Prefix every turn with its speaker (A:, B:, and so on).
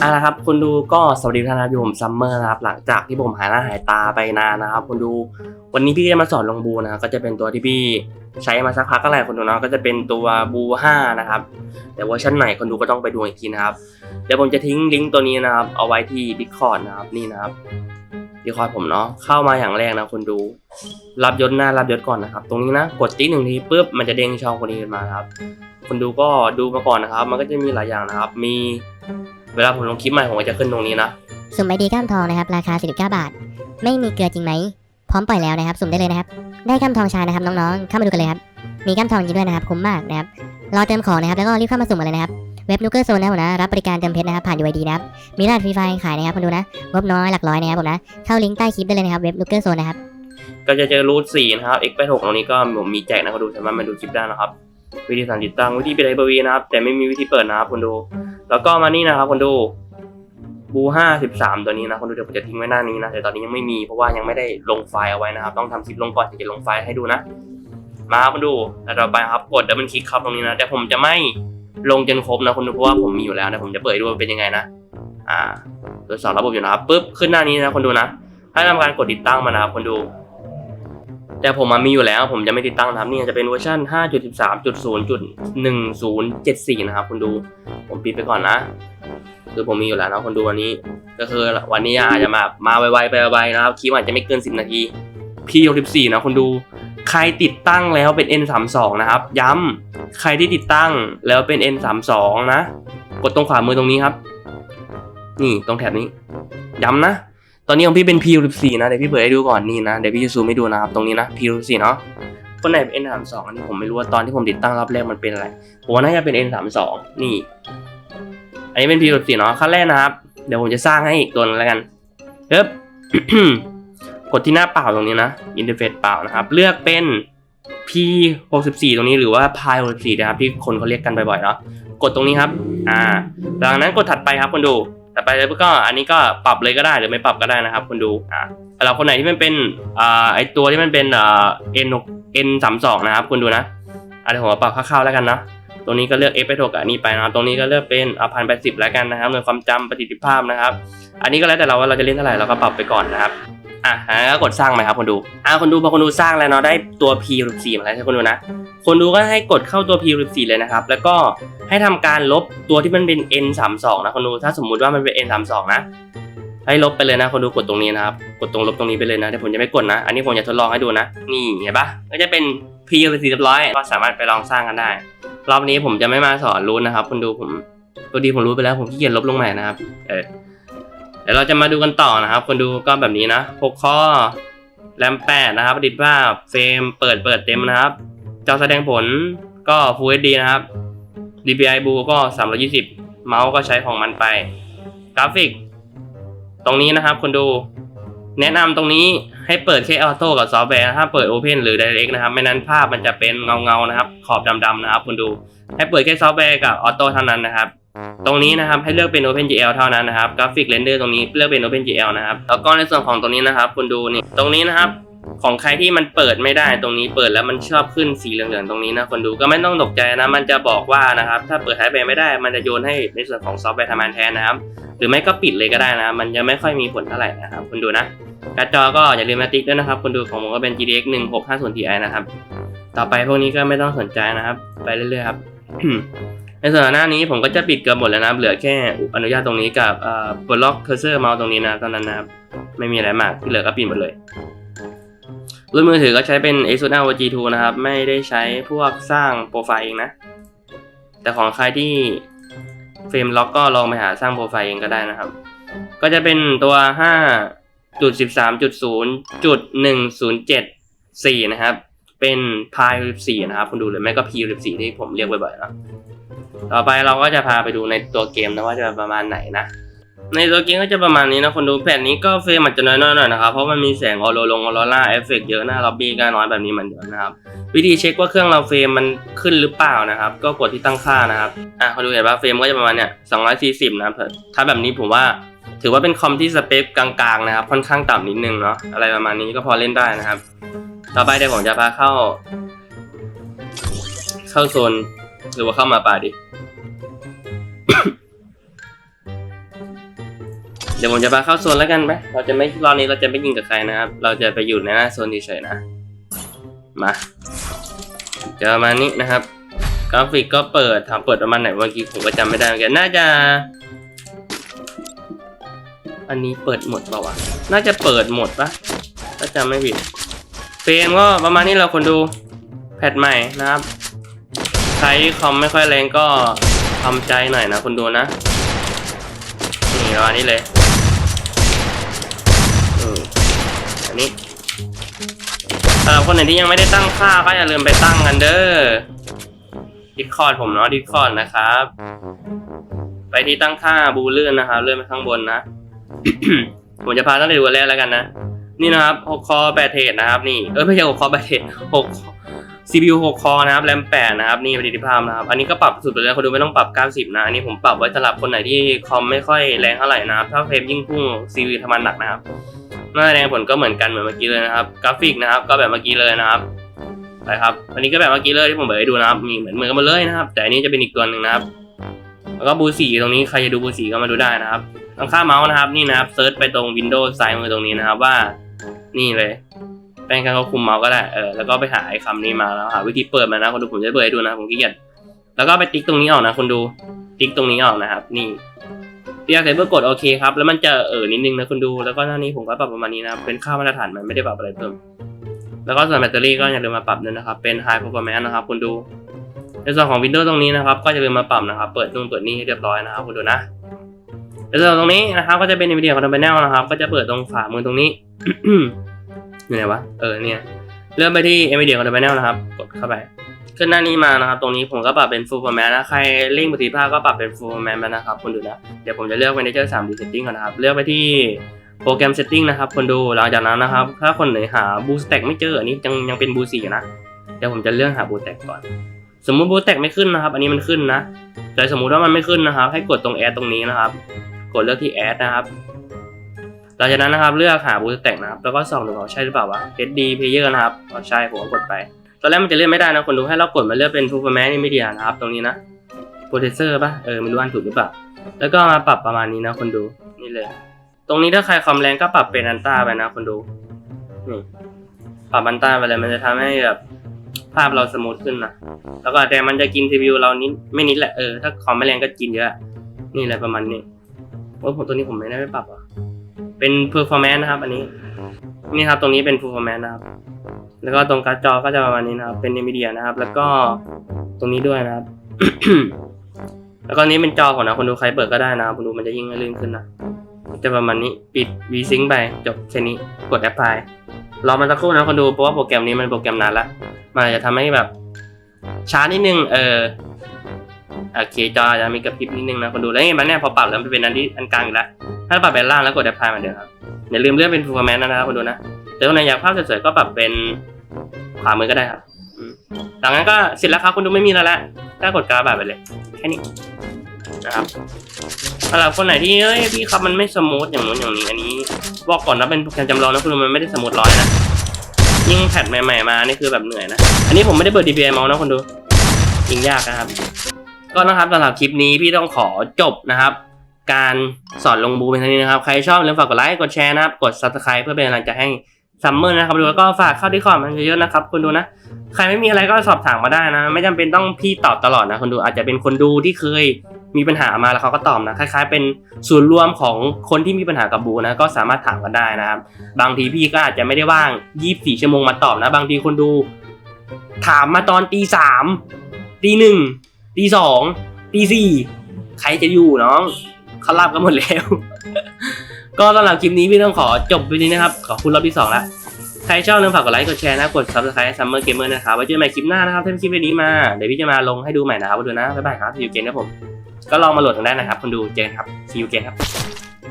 A: เอาละครับคุณดูก็สวัสดีท่านนะครับอยู่ผมซัมเมอร์นะครับหลังจากที่ผมหายหน้าหายตาไปนานนะครับคุณดูวันนี้พี่จะมาสอนลงบูนะครับก็จะเป็นตัวที่พี่ใช้มาสักพักก็แหละคุณดูเนาะก็จะเป็นตัวบู5นะครับแต่เวอร์ชันไหนคนดูก็ต้องไปดูอีกทีนะครับเดี๋ยวผมจะทิ้งลิงก์ตัวนี้นะครับเอาไว้ที่ Discord นะครับนี่นะครับ Discord ผมเนาะเข้ามาอย่างแรกนะคุณดู รับยศหน้ารับยศก่อนนะครับ ตรงนี้นะกดติ๊กหนึ่งทีปุ๊บมันจะเด้งช่องคนนี้ขึ้นมาครับคุณดูก็ดูมาก่อนนะครับ มันก็จะมีหลายอย่างนะครับ มี เวลาผมลงคลิปใหม่ผมก็จะขึ้นตรงนี้นะ
B: สุ่มไอดีกล้ามทองนะครับราคา49บาท ไม่มีเกลือจริงไหมพร้อมปล่อยแล้วนะครับสุ่มได้เลยนะครับได้กล้ามทองชานะครับน้องๆเข้ามาดูกันเลยครับมีกล้ามทองจริงด้วยนะครับคุ้มมากนะครับรอเติมของนะครับแล้วก็รีบเข้ามาสุ่มกันเลยนะครับเว็บนูเกอร์โซนนะครับผมนะรับบริการเติมเพชรนะครับผ่าน UID นะครับมีรหัสฟรีไฟล์ขายนะครับคุณดูนะงบน้อยหลักร้อยนะครับผมนะเข้าลิงก์ใต้คลิปได้เลยนะครับเว็บนูเกอร์โซนนะครับ
A: ก็จะเจอรูทสี่นะครับ x 8 6ตรงนี้ก็ผมมีแจกนะคุณดูสามารถมาดูคลิปได้นะครับ วิธีการติดตั้งวิธีปิดไฮเปอร์วีนะครับ แต่ไม่มีวิธีเปิดนะครับคุณดู แล้วก็มานี่นะครับคุณดูบูห้าสิบสามตัวนี้นะคุณดูเดี๋ยวผมจะทิ้งไว้หน้านี้นะแต่ตอนนี้ยังไม่มีเพราะว่ายังไม่ได้ลงไฟล์เอาไว้นะครับ ต้องทำคลิปลงก่อนถึงจะลงไฟล์ให้ดูนะ มาครับคุณดูแล้วต่อไปครับกดดับเบิลคลิกครับตรงนี้นะแต่ผมจะไม่ลงจนครบนะคุณดูเพราะว่าผมมีอยู่แล้วนะผมจะเปิดดูเป็นยังไงนะ อ่าตรวจสอบระบบอยู่นะครับปุ๊บขึ้นหน้านี้นะคุณดูนะ ให้ทำการกดติดตั้งมานะครับคนดู แต่ผมมันมีอยู่แล้วผมจะไม่ติดตั้งนะครับนี่จะเป็นเวอร์ชัน5.13.0.1074 นะครับคุณดู ผมปิดไปก่อนนะ คือผมมีอยู่แล้วนะคนดูวันนี้ ก็คือวันนี้อาจจะมามาไวๆไปไวๆนะครับคลิปอาจจะไม่เกิน 10 นาที P64 นะคนดู ใครติดตั้งแล้วเป็น N32 นะครับ ย้ำใครที่ติดตั้งแล้วเป็น N32 นะ กดตรงขวามือตรงนี้ครับ นี่ตรงแถบนี้ ย้ำนะ ตอนนี้ของพี่เป็น P14 นะเดี๋ยวพี่เปิดให้ดูก่อนนี่นะเดี๋ยวพี่จะซูมให้ดูนะครับตรงนี้นะ P14 เนาะคนไหนเป็น N32 อันนี้ผมไม่รู้ว่าตอนที่ผมติดตั้งรอบแรกมันเป็นอะไรผมว่าน่าจะเป็น N32 นี่ อันนี้เป็น P14 เนาะขั้นแรกนะครับ เดี๋ยวผมจะสร้างให้อีกตัวนึงแล้วกันเอ๊บกดที่หน้าเปล่าตรงนี้นะอินเทอร์เฟซเปล่านะครับ เลือกเป็น P64 ตรงนี้หรือว่า Pi 64นะครับที่คนเขาเรียกกันบ่อยๆเนาะกดตรงนี้ครับ อ่าหลังนั้นกดถัดไปครับคุณดู แต่ไปแล้วก็อันนี้ก็ปรับเลยก็ได้หรือไม่ปรับก็ได้นะครับคุณดูอ่าเราคนไหนที่มันเป็นอ่าไอตัวที่มันเป็นอ่า n n สามสองนะครับคุณดูนะอะเดี๋ยวผมเปรับคร่าวๆแล้วกันเนาะตรงนี้ก็เลือก f ไปถกกับอันนี้ไปนะครับตรงนี้ก็เลือกเป็นอ่าพันแปดสิบแล้วกันนะครับในวยความจำประสิทธิภาพนะครับ อันนี้ก็แล้วแต่เราว่าเราจะเล่นเท่าไหร่เราก็ปรับไปก่อนนะครับ อะแล้วก็กดสร้างไหมครับคนดูอะคนดูพอคนดูสร้างแล้วเนาะได้ตัว p 14มาแล้วใช่คนดูนะ คนดูก็ให้กดเข้าตัว P14 เลยนะครับ แล้วก็ให้ทำการลบตัวที่มันเป็น N32 นะคนดูถ้าสมมุติว่ามันเป็น N32 นะให้ลบไปเลยนะ คนดูกดตรงนี้นะครับ กดตรงลบตรงนี้ไปเลยนะเดี๋ยวผมจะไม่กดนะ อันนี้ผมจะทดลองให้ดูนะ นี่เห็นปะก็จะเป็น P14 เรียบร้อยก็สามารถไปลองสร้างกันได้ รอบนี้ผมจะไม่มาสอนรู้นะครับ คนดูผมตัวดีผมรู้ไปแล้วผมขี้เกียจลบลงใหม่นะครับ เออ ดี๋ยวเราจะมาดูกันต่อนะครับ คนดูก็แบบนี้นะ6ข้อแรม8นะครับประดิษฐ์ภาพเฟรมเปิดเปิดเต็มนะครับ จอแสดงผลก็ Full HD นะครับ DPI Blue ก็ 320 เมาส์ก็ใช้ของมันไป กราฟิก ตรงนี้นะครับคนดู แนะนำตรงนี้ให้เปิดแค่ออโต้กับซอฟต์แวร์ถ้าเปิด Open หรือ Direct นะครับ ไม่นั้นภาพมันจะเป็นเงาๆนะครับ ขอบดำๆนะครับคนดู ให้เปิดแค่ซอฟต์แวร์กับออโต้เท่านั้นนะครับ ตรงนี้นะครับให้เลือกเป็น OpenGL เท่านั้นนะครับกราฟิกเรนเดอร์ตรงนี้เลือกเป็น OpenGL นะครับแล้วก็ในส่วนของตรงนี้นะครับคุณดูนี่ตรงนี้นะครับของใครที่มันเปิดไม่ได้ตรงนี้เปิดแล้วมันชอบขึ้นสีเหลืองๆตรงนี้นะคนดูก็ไม่ต้องตกใจนะ มันจะบอกว่านะครับถ้าเปิดไฮแบไม่ได้มันจะโยนให้ในส่วนของซอฟต์แวร์ทำงานแทนนะครับ หรือไม่ก็ปิดเลยก็ได้นะมันจะไม่ค่อยมีผลเท่าไหร่นะครับคุณดูนะการ์ดจอก็อย่าลืมมาติ๊กด้วยนะครับคุณดูของผมก็เป็น GTX 1650 Ti นะครับต่อไปพวกนี้ก็ไม่ต้องสนใจนะครับ ไปเรื่อยๆครับใน ส่วนหน้านี้ผมก็จะปิดเกือบหมดแล้วนะครับ เหลือแค่อนุญาตตรงนี้กับเอ่อปลดล็อกเคอร์เซอร์เมาส์ตรงนี้นะตอนนั้นนะครับ ไม่มีอะไรมากที่เหลือก็ปิดหมดเลยรุ่นมือถือก็ใช้เป็น Asus ROG 2นะครับ ไม่ได้ใช้พวกสร้างโปรไฟล์เองนะ แต่ของใครที่เฟรมล็อกก็ลองไปหาสร้างโปรไฟล์เองก็ได้นะครับ ก็จะเป็นตัว 5.13.0.1074 นะครับ เป็น Pi 14นะครับคุณดูเลยแม่ก็ P 14ที่ผมเรียกบ่อยๆนะต่อไปเราก็จะพาไปดูในตัวเกมนะว่าจะประมาณไหนนะ ในตัวเกมก็จะประมาณนี้นะคนดูแผ่นนี้ก็เฟรมอาจจะน้อยๆหน่อยนะครับเพราะมันมีแสงออโรลงออโรล่าเอฟเฟกเยอะหน้าล็อบบี้ก็น้อยแบบนี้เหมือนเดิมนะครับวิธีเช็คว่าเครื่องเราเฟรมมันขึ้นหรือเปล่านะครับ ก็กดที่ตั้งค่านะครับอะคนดูเห็นว่าเฟรมก็จะประมาณเนี้ย240นะครับถ้าแบบนี้ผมว่าถือว่าเป็นคอมที่สเปคกลางๆนะครับค่อนข้างต่ำนิดนึงเนาะอะไรประมาณนี้ก็พอเล่นได้นะครับ ต่อไปเดี๋ยวผมจะพาเข้า เข้าโซนหรือว่าเข้ามาป่าดิ เดี๋ยวผมจะพาเข้าโซนแล้วกันไหมเราจะไม่รอบนี้เราจะไม่ยิงกับใครนะครับ เราจะไปอยู่ในหน้าโซนเฉยๆนะ มาเจอมานี้นะครับกราฟิกก็เปิดถามเปิดประมาณไหนเมื่อกี้ผมก็จำไม่ได้เหมือนกันน่าจะ อันนี้เปิดหมดเปล่าวะน่าจะเปิดหมดปะถ้าจำไม่ผิด เฟรมก็ประมาณนี้เราคนดูแพทใหม่นะครับ ใช้คอมไม่ค่อยแรงก็ทำใจหน่อยนะคนดูนะ นี่ประมาณนี้เลยอันนี้สำหรับคนไหนที่ยังไม่ได้ตั้งค่าก็อย่าลืมไปตั้งกันเด้อดิคอร์ดผมเนาะดิคอร์ดนะครับ ไปที่ตั้งค่าบูเลื่อนนะครับ เลื่อนไปข้างบนนะ ผมจะพาท่านไปดูอันแรกแล้วกันนะ นี่นะครับ6คอ8เทรดนะครับนี่เออไม่ใช่6คอ8เทรด6 CPU 6คอนะครับแรม8นะครับนี่ประสิทธิภาพนะครับอันนี้ก็ปรับสุดไปเลยคนดูไม่ต้องปรับ 90 นะอันนี้ผมปรับไว้สำหรับคนไหนที่คอมไม่ค่อยแรงเท่าไหร่นะครับถ้าเฟรมยิ่งพุ่ง CPU ทำงานหนักนะครับหน้าแรงผลก็เหมือนกันเหมือนเมื่อกี้เลยนะครับกราฟิกนะครับก็แบบเมื่อกี้เลยนะครับไปครับอันนี้ก็แบบเมื่อกี้เลยที่ผมเปิดให้ดูนะครับมีเหมือนเหมือนกันมดเลยนะครับ แต่อันนี้จะเป็นอีกตัวหนึ่งนะครับ แล้วก็บูสีตรงนี้ใครจะดูบูสีก็มาดูได้นะครับตรงข้าเมาส์นะครับนี่นะครับเซิร์ชไปตรง Windows ซ้ายมือตรงนี้นะครับว่า นี่เลย แป้งการควบคุมเมาส์ก็ได้ เออ แล้วก็ไปหาไอ้คำนี้มาแล้วหาวิธีเปิดมานะคนดูผมจะเปิดให้ดูนะผมขี้เกียจ แล้วก็ไปติ๊กตรงนี้ออกนะคนดู ติ๊กตรงนี้ออกนะครับ นี่เรียกเสร็จเพื่อกดโอเคครับ แล้วมันจะเออนิดนึงนะคนดู แล้วก็หน้านี้ผมก็ปรับประมาณนี้นะครับเป็นค่ามาตรฐานมันไม่ได้ปรับอะไรเพิ่ม แล้วก็ส่วนแบตเตอรี่ก็อย่าลืมมาปรับด้วยนะครับ เป็น High Performance นะครับคุณดู ในส่วนของ Windows ตรงนี้นะครับ ก็อย่าลืมมาปรับนะครับ เปิดนู่นเปิดนี่ให้เรียบร้อยนะครับคุณดูนะในส่วนตรงนี้นะครับก็จะเป็น NVIDIA Control Panel นะครับ ก็จะเปิดตรงขวามือตรงนี้ อยู่ไหนวะ เออเนี่ย เริ่มไปที่ NVIDIA Control Panel นะครับ กดเข้าไปขึ้นหน้านี้มานะครับ ตรงนี้ผมก็ปรับเป็น Full Performance นะ ใครเร่งประสิทธิภาพก็ปรับเป็น Full Performance ไปนะครับคุณดูนะ เดี๋ยวผมจะเลือก Manager 3D Setting ก่อนนะครับ เลือกไปที่โปรแกรม Setting นะครับ คนดูหลังจากนั้นนะครับ ถ้าคนไหนหา Boost Stack ไม่เจอ อันนี้ยังยังเป็น Boost 4อยู่นะ เดี๋ยวผมจะเลือกหา Boost Stack ก่อน สมมุติ Boost Stack ไม่ขึ้นนะครับ อันนี้มันขึ้นนะ แต่สมมุติว่ามันไม่ขึ้นนะครับ ให้กดตรง Add ตรงนี้นะครับ กดเลือกที่ Add นะครับ หลังจากนั้นนะครับเลือกหา Boost Stack นะครับแล้วก็ส่องดูว่าใช่หรือเปล่าวะ HD Player นะครับอ๋อใช่ผมก็กดไป ตอนแรกมันจะเลื่อนไม่ได้นะคนดูให้เรากดมาเลือกเป็น Performance Nvidia นะครับตรงนี้นะ Processor ป่ะเออไม่รู้อ่านถูกหรือเปล่าแล้วก็มาปรับประมาณนี้นะคนดูนี่เลย ตรงนี้ถ้าใครคอมแรงก็ปรับเป็นอันต้าไปนะคนดูนี่ปรับอันต้าไปเลยมันจะทำให้แบบภาพเราสมูทขึ้นนะแล้วก็แต่มันจะกิน CPU เรานิดไม่นิดแหละเออถ้าคอมไม่แรงก็กินเยอะนี่แหละประมาณนี้โอ้ผมตัวนี้ผมไม่ได้ไปปรับอะ เป็น performance นะครับ อันนี้ นี่ครับ ตรงนี้เป็น performance นะครับ แล้วก็ตรงการ์ดจอก็จะประมาณนี้นะครับ เป็น NVIDIA นะครับ แล้วก็ตรงนี้ด้วยนะครับ แล้วก็นี้เป็นจอของนะคนดูใครเปิดก็ได้นะครับคนดูมันจะยิ่งลื่นขึ้นนะจะประมาณนี้ปิด VSync ไปจบแค่นี้กด Apply รอมันสักครู่นะคนดูเพราะว่าโปรแกรมนี้มันโปรแกรมนานละมันอาจจะทำให้แบบช้านิดนึงเออ โอเคจอจะมีกระพริบนิดนึงนะคนดูแล้วเห็นไหมเนี่ยพอปรับแล้วมันเป็นอันที่อันกลางอยู่แล้วถ้าปรับเป็นล่างแล้วกด Apply เหมือนเดิมครับอย่าลืมเลือกเป็น performance นะครับคนดูนะแต่คนไหนอยากภาพสวยๆก็ปรับเป็นขวามือก็ได้ครับหลังนั้นก็เสร็จแล้วครับคุณดูไม่มีแล้วละก็กดกาบาทไปเลย แค่นี้นะครับสำหรับคนไหนที่เอ้ยพี่ครับมันไม่สมูทอย่างนู้นอย่างนี้ อันนี้บอกก่อนนะเป็นโปรแกรมจำลองนะคุณดูมันไม่ได้สมูทร้อยนะยิ่งแพทใหม่ๆมานี่คือแบบเหนื่อยนะ อันนี้ผมไม่ได้เปิด DPI เมาส์นะคุณดูยิงยากนะครับ ก็นะครับสำหรับคลิปนี้พี่ต้องขอจบนะครับ การสอนลงบูเป็นเท่านี้นะครับ ใครชอบอย่าลืมฝากกดไลค์กดแชร์นะครับ กด subscribe เพื่อเป็นกำลังใจให้ซัมเมอร์นะครับดูแล้วก็ฝากเข้าที่คอมมันเยอะๆนะครับคุณดูนะ ใครไม่มีอะไรก็สอบถามมาได้นะ ไม่จำเป็นต้องพี่ตอบตลอดนะคนดูอาจจะเป็นคนดูที่เคยมีปัญหามาแล้วเขาก็ตอบนะคล้าย ๆ เป็นส่วนรวมของคนที่มีปัญหากับบูนะ ก็สามารถถามกันได้นะครับ บางทีพี่ก็อาจจะไม่ได้ว่าง 24 ชั่วโมงมาตอบนะ บางทีคนดู ถามมาตอนตีสามตีหนึ่ง ตีสองตีสี่ใครจะอยู่น้องเขาลับกันหมดแล้ว ก็สำหรับคลิปนี้พี่ต้องขอจบไปนี้นะครับ ขอบคุณรอบที่สองแล้วใครชอบลืมฝากกดไลค์กดแชร์นะกด subscribe Summer Gamer นะครับไว้เจอกันใหม่คลิปหน้านะครับถ้าคลิปนี้มาเดี๋ยวพี่จะมาลงให้ดูใหม่นะครับไปดูนะบ๊ายบายครับ see you again นะผมก็ลองมาโหลดกันได้นะครับคนดูเจนครับ see you again ครับ